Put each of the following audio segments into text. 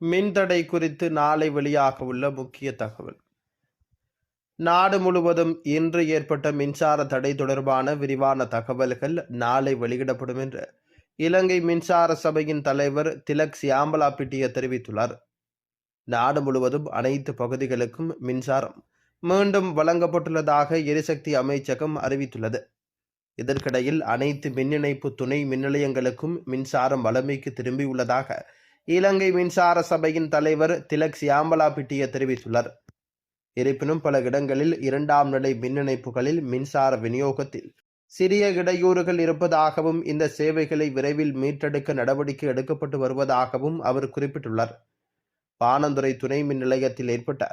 மின்தடை குறித்து நாளை வெளியாக உள்ள முக்கிய தகவல். நாடு முழுவதும் இன்று ஏற்பட்ட மின்சார தடை தொடர்பான விரிவான தகவல்கள் நாளை வெளியிடப்படும் என்று இலங்கை மின்சார சபையின் தலைவர் திலக் சியாம்பலா பிட்டிய தெரிவித்துள்ளார். நாடு முழுவதும் அனைத்து பகுதிகளுக்கும் மின்சாரம் மீண்டும் வழங்கப்பட்டுள்ளதாக எரிசக்தி அமைச்சகம் அறிவித்துள்ளது. இதற்கிடையில் அனைத்து மின் இணைப்பு துணை மின்நிலையங்களுக்கும் மின்சாரம் வளமைக்கு திரும்பியுள்ளதாக இலங்கை மின்சார சபையின் தலைவர் திலக் சியாம்பலா பிட்டிய தெரிவித்துள்ளார். இருப்பினும் பல இடங்களில் இரண்டாம் நிலை மின் இணைப்புகளில் மின்சார விநியோகத்தில் சிறிய இடையூறுகள் இருப்பதாகவும் இந்த சேவைகளை விரைவில் மீட்டெடுக்க நடவடிக்கை எடுக்கப்பட்டு வருவதாகவும் அவர் குறிப்பிட்டுள்ளார். பாணந்துறை துணை மின் நிலையத்தில் ஏற்பட்ட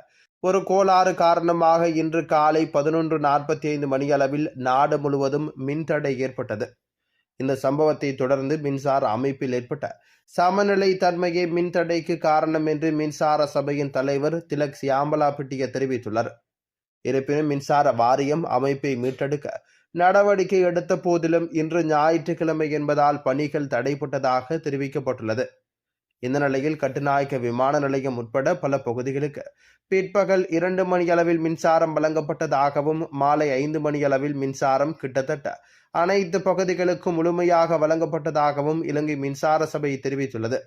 ஒரு கோளாறு காரணமாக இன்று காலை பதினொன்று நாற்பத்தி ஐந்து மணி அளவில் நாடு முழுவதும் மின்தடை ஏற்பட்டது. இந்த சம்பவத்தை தொடர்ந்து மின்சார அமைப்பில் ஏற்பட்ட சமநிலை தன்மையே மின்தடைக்கு காரணம் என்று மின்சார சபையின் தலைவர் திலக் சியாம்பலா பிட்டிய தெரிவித்துள்ளார். இருப்பினும் மின்சார வாரியம் அமைப்பை மீட்டெடுக்க நடவடிக்கை எடுத்த போதிலும் இன்று ஞாயிற்றுக்கிழமை என்பதால் பணிகள் தடைப்பட்டதாக தெரிவிக்கப்பட்டுள்ளது. இந்த நிலையில் கட்டுநாயக்க விமான நிலையம் உட்பட பல பகுதிகளுக்கு பிற்பகல் இரண்டு மணி அளவில் மின்சாரம் வழங்கப்பட்டதாகவும் மாலை ஐந்து மணியளவில் மின்சாரம் கிட்டத்தட்ட அனைத்து பகுதிகளுக்கும் முழுமையாக வழங்கப்பட்டதாகவும் இலங்கை மின்சார சபை தெரிவித்துள்ளது.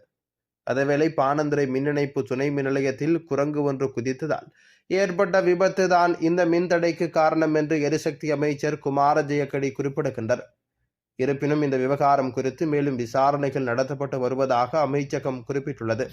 அதேவேளை பாணந்துறை மின் இணைப்பு துணை மின் நிலையத்தில் குரங்கு ஒன்று குதித்ததால் ஏற்பட்ட விபத்து தான் இந்த மின்தடைக்கு காரணம் என்று எரிசக்தி அமைச்சர் குமார ஜெயக்கடி குறிப்பிடுகின்றார். இருப்பினும் இந்த விவகாரம் குறித்து மேலும் விசாரணைகள் நடத்தப்பட்டு வருவதாக அமைச்சகம் குறிப்பிட்டுள்ளது.